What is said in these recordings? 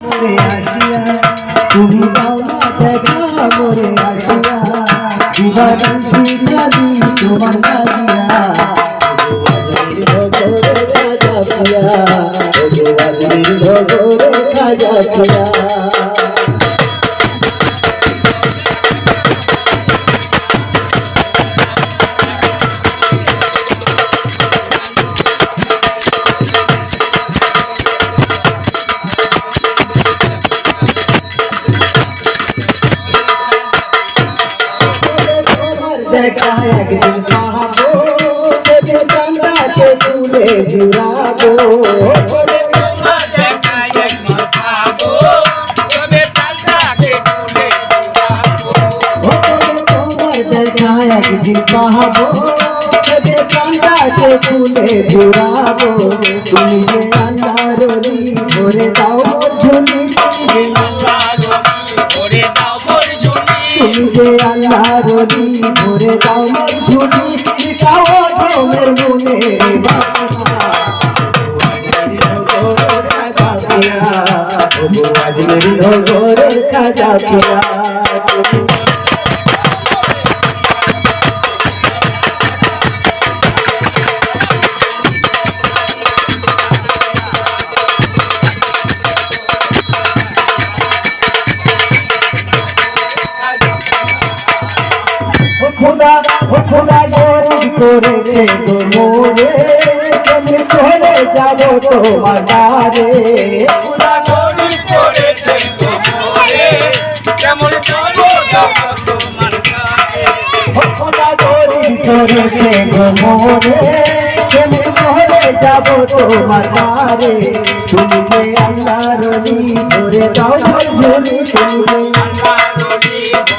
মোরে আসিয়া তুমি দাও দেখা মোরে আসিয়া দিবানিশি কাঁদি তোমার লাগিয়া খাজা পিয়া দেখা তুলে জুড়াবো তুমি যে আল্লাহর ভরে দাও ঝুলি তুমি যে আল্লাহর ভরে দাও ধর্মের মনে বাসনা খোদা ও খোদা গরিব করেছে তো মোরে। তুমি চলে যাব তোমার দ্বারে? খোদা গরিব করেছে তোমারে, কেমন যাব তোমার কাছে। ও খোদা গরিব করেছে গো মোরে। তুমি চলে যাব তোমার দ্বারে? তুমি যে আল্লাহর ধরে দাও ঝুলি তুমি যে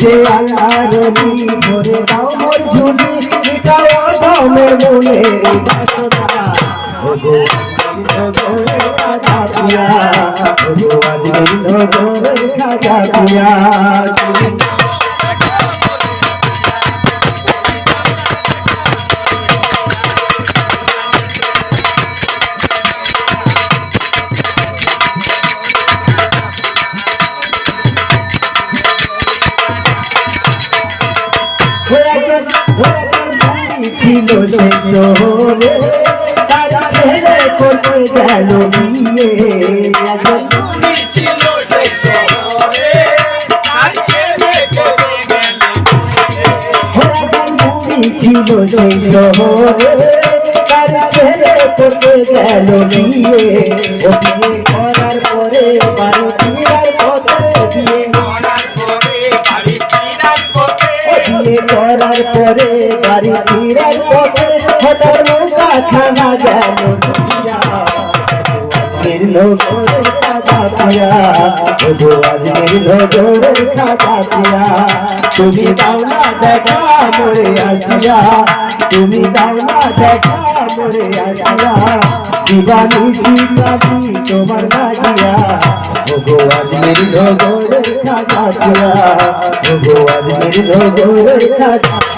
যে আল্লাহর ধরে দাও মোর ঝুলি মিটাও ধমের মনে বাসনা। ছিল শহরে তার ছেলে গেল? বিয়ে করার পরে বাড়ি করার পরে বাড়ি ফিরার পথে হঠাৎ নৌকা খানা গেল। ফিরলো ঘরে খাজা পিয়া নগরে খাজা পিয়া তুমি দেখা তোমার আজমির নগরে খাজা পিয়া ওগো আজমির নগরে খাজা